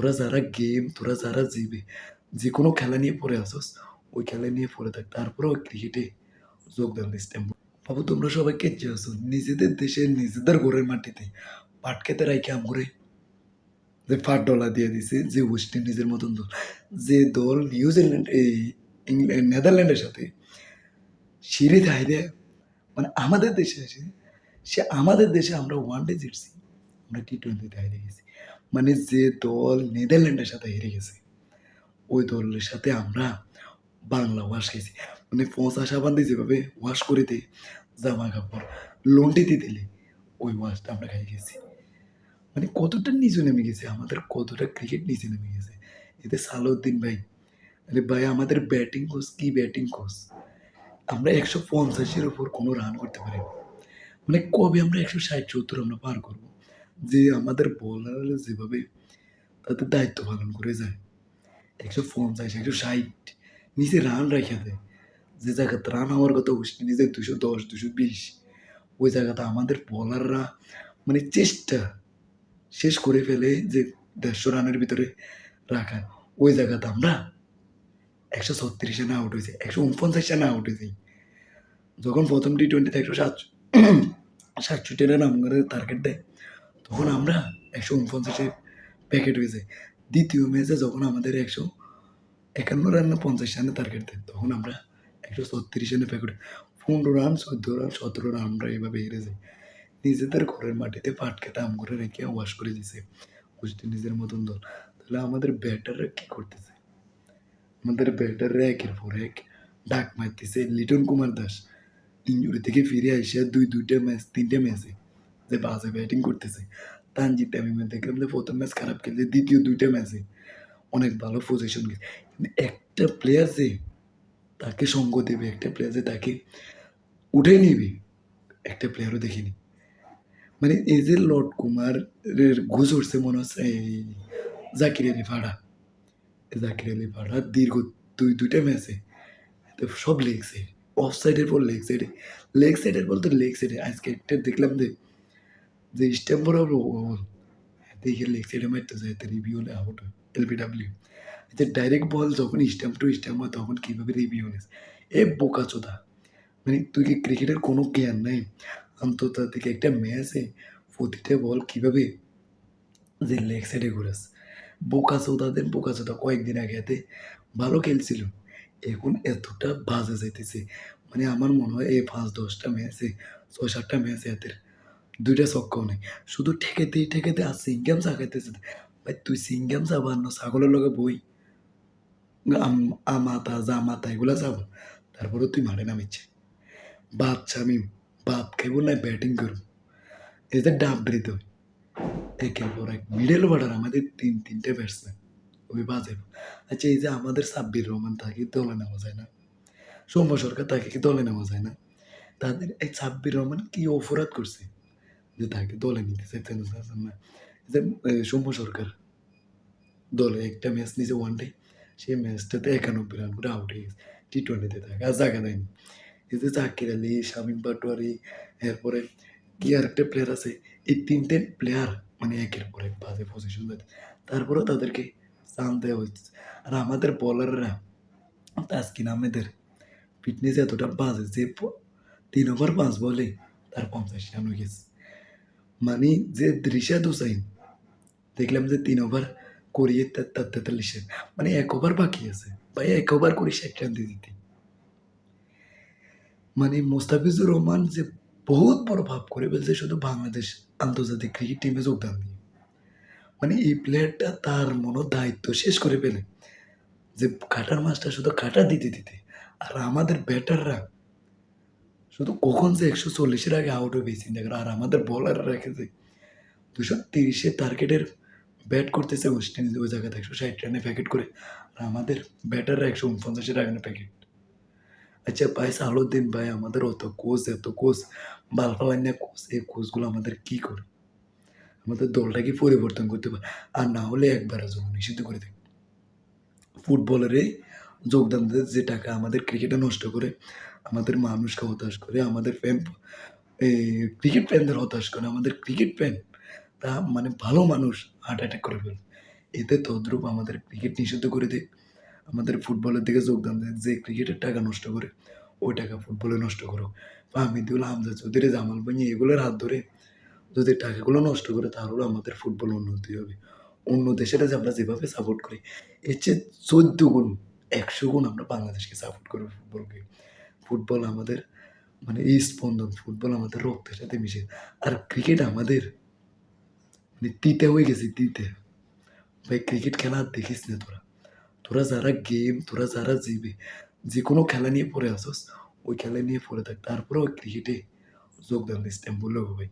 তোরা যারা গেম তোরা যারা জিবে যে কোনো খেলা নিয়ে পড়ে আসোস ওই খেলা নিয়ে পড়ে থাক তারপরেও ক্রিকেটে যোগদান দিস বাবু তোমরা সবাই কেচে নিজেদের দেশে নিজেদের ঘরের মাটিতে পাট খেতে রাইকে আমরে যে ফাট ডলা দিয়ে দিছে যে ওয়েস্ট ইন্ডিজের মতন দল যে দল নিউজিল্যান্ড এই ইংল্যান্ড নেদারল্যান্ডের সাথে সিঁড়িতে হাইরে মানে আমাদের দেশে এসে সে আমাদের দেশে আমরা ওয়ান ডে জিতছি আমরা টি টোয়েন্টিতে হেরে গেছি মানে যে দল নেদারল্যান্ডের সাথে হেরে গেছে, ওই দলের সাথে আমরা বাংলা ওয়াশ খেয়েছি মানে পচা সাবান দিয়ে যেভাবে ওয়াশ করে দিই জামা কাপড় লন্ডিতে দিলে, ওই ওয়াশটা আমরা খাই গেছি। মানে কতটা নিচে নেমে গেছে, আমাদের কতটা ক্রিকেট নিচে নেমে গেছে। এতে সালাউদ্দিন ভাই, আরে ভাই, আমাদের ব্যাটিং কোচ কি ব্যাটিং কোচ আমরা একশো পঞ্চাশের উপর কোনো রান করতে পারি। মানে কবে আমরা একশো ষাট, সত্তর আমরা পার করব? যে আমাদের বোলার যেভাবে তাদের দায়িত্ব পালন করে যায়, একশো ফোন পঞ্চাশ, একশো ষাট নিচে রান রেখে দেয়। যে জায়গাতে রান হওয়ার কথা ওয়েস্ট ইন্ডিজের দুশো দশ, দুশো বিশ, ওই জায়গাতে আমাদের বোলাররা মানে চেষ্টা শেষ করে ফেলে যে দেড়শো রানের ভিতরে রাখা। ওই জায়গাতে আমরা একশো ছত্রিশে না আউট হয়েছে, একশো উনপঞ্চাশে না আউট হয়েছে। যখন প্রথম টি টোয়েন্টিতে একশো সাত, সাতষট্টি রান আমাদের টার্গেট দেয় তখন আমরা একশো উনপঞ্চাশে প্যাকেট হয়ে যাই। দ্বিতীয় ম্যাচে যখন আমাদের একশো একান্ন রান না পঞ্চাশ রানে টার্গেট দেয়, তখন আমরা একশো ছত্রিশ রানে প্যাকেট পনেরো রান চোদ্দ রান সতেরো রান আমরা এভাবে হেরে যাই। নিজেদের ঘরের মাটিতে পাট খেতে আম করে রেখে ওয়াশ করে দিছে। ওয়েস্ট ইন্ডিজের মতন দল। তাহলে আমাদের ব্যাটাররা কী করতেছে? আমাদের ব্যাটাররা একের পর এক ডাক মারতেছে লিটন কুমার দাস। ইঞ্জুরি থেকে ফিরে এসে দুই দুইটা ম্যাচ তিনটে ম্যাচে যে বাজে ব্যাটিং করতেছে। তানজিদ তামিমের দেখলাম যে প্রথম ম্যাচ খারাপ খেলছে, দ্বিতীয় দুইটা ম্যাচে অনেক ভালো পজিশন কিন্তু একটা প্লেয়ার যে তাকে সঙ্গ দেবে, একটা প্লেয়ার যে তাকে উঠে নিবে, একটা প্লেয়ারও দেখিনি। মানে এই যে লর্ড কুমারের ঘুষ উঠছে মনে হচ্ছে, এই জাকির আলী ফাড়া। জাকির আলী ফাড়া দীর্ঘ দুই, দুইটা ম্যাচে সব লেগ সাইড অফ সাইডের পর লেগ সাইডে লেগ সাইডের বলতে লেগ সাইডে আজকে একটা দেখলাম যে যে স্ট্যাম্প বরাবর বল দেখে লেগ সাইডে মারতে যায় তো রিভিউ হলে আউট এলবিডাব্লিউ যে ডাইরেক্ট বল যখন স্ট্যাম্প টু স্ট্যাম্প হয় তখন কীভাবে রিভিউ নিস এ বোকা চোদা মানে তুই কি ক্রিকেটের কোনো জ্ঞান নাই আন্তর্জাতিক একটা ম্যাচে প্রতিটা বল কীভাবে যে লেগ সাইডে ঘুরেস বোকা চোদাদের বোকা চোদা কয়েকদিন আগে এতে ভালো খেলছিল এখন এতটা বাজে যাইতেছে মানে আমার মনে হয় এই পাঁচ দশটা ম্যাচে ছয় সাতটা ম্যাচে এদের দুইটা চক্কও নেই। শুধু ঠেকেতে ঠেকেতে আর সিঙ্গাম চাকাইতেছে ভাই, তুই সিঙ্গাম চাবার না, ছাগলের লগে বই। আম- আমাতা, জামাতা, এগুলা যাব তারপরে তুই মাঠে নামিচ্ছে বাদ ছামিম বাদ খাইব না ব্যাটিং করব। যে ডাব ব্রিত একের পর এক মিডল অর্ডার আমাদের তিন, তিনটে ব্যাটসম্যান ওই বাজে। আচ্ছা এই যে আমাদের সাব্বির রহমান, তাকে দলে নেওয়া যায় না? সৌম্য সরকার, তাকে কি দলে নেওয়া যায় না? তাদের এই সাব্বির রহমান কি অপরাধ করছে? যে তাকে দলে নিতে চাইছেন না যে সৌম্য সরকার দলে একটা ম্যাচ নিয়েছে ওয়ান ডে সেই ম্যাচটাতে একানব্বই রান করে আউট হয়ে গেছে টি টোয়েন্টিতে থাকে আর জায়গা দেয়নি। এই যে জাকির আলী, শামিম পাটোয়ারি, এরপরে কি আর একটা প্লেয়ার আছে, এই তিনটে প্লেয়ার মানে একের পর এক বাজে পজিশন দেয় তারপরেও তাদেরকে চান দেওয়া হচ্ছে। আর আমাদের বলাররা তাসকিন আহমেদের ফিটনেস এতটা বাজে যে, তিন ওভার পাঁচ বলে তার পঞ্চাশ রান হয়ে গেছে। মানে যে রিশাদ হুসাইন দেখলাম যে তিন ওভার করিয়ে তার তেতাল্লিশ রান মানে এক ওভার বাকি আছে ভাই এক ওভার করে ষাট রান দিয়ে দিতে মানে মোস্তাফিজুর রহমান যে বহুত বড় ভাব করে ফেলছে শুধু বাংলাদেশ আন্তর্জাতিক ক্রিকেট টিমে যোগদান দিয়ে মানে এই প্লেয়ারটা তার মনো দায়িত্ব শেষ করে ফেলে যে কাটার মাছটা শুধু কাটা দিতে দিতে আর আমাদের ব্যাটাররা শুধু কখন যে একশো চল্লিশের আগে আউট হবে চিন্তা করে আর আমাদের বলাররা রেখেছে। দুশো তিরিশের টার্গেটের ব্যাট করতেছে ওয়েস্ট ইন্ডিজ ওই জায়গাতে, একশো ষাট রানে প্যাকেট করে। আর আমাদের ব্যাটাররা একশো উনপঞ্চাশের রানে প্যাকেট আচ্ছা ভাই সালুদ্দিন ভাই, আমাদের অত কোচ এত কোচ বালফালাইনা কোচ এই কোচগুলো আমাদের কি করে? আমাদের দলটাকে পরিবর্তন করতে পারে? আর না হলে একবার জন্য নিষিদ্ধ করে দেয় ফুটবলারে যোগদান দেয় যে টাকা আমাদের ক্রিকেটে নষ্ট করে, আমাদের মানুষকে হতাশ করে, আমাদের ফ্যান ক্রিকেট ফ্যানদের হতাশ করে, আমাদের ক্রিকেট ফ্যান তা মানে ভালো মানুষ হার্ট অ্যাটাক করে ফেলে। এতে তদ্রূপ আমাদের ক্রিকেট নিষিদ্ধ করে দেয়, আমাদের ফুটবলের দিকে যোগদান দেয়, যে ক্রিকেটের টাকা নষ্ট করে, ওই টাকা ফুটবলে নষ্ট করো ফাহমিদুল হামজা চৌধুরী, জামাল ভাই এগুলোর হাত ধরে যদি টাকাগুলো নষ্ট করে, তাহলে আমাদের ফুটবল উন্নতি হবে। অন্য দেশের যে আমরা যেভাবে সাপোর্ট করি, এর চেয়ে চোদ্দ গুণ একশো গুণ আমরা বাংলাদেশকে সাপোর্ট করব ফুটবলকে ফুটবল আমাদের মানে এই স্পন্দন ফুটবল আমাদের রক্তের সাথে মিশে। আর ক্রিকেট আমাদের মানে তিতে হয়ে গেছে, তিতে। ভাই ক্রিকেট খেলা আর দেখিস না তোরা। তোরা যারা গেম তোরা যারা জিবে যে কোনো খেলা নিয়ে পড়ে আসোস, ওই খেলা নিয়ে পড়ে থাক। তারপরে ওই ক্রিকেটে যোগদান দিস বললেও ভাই।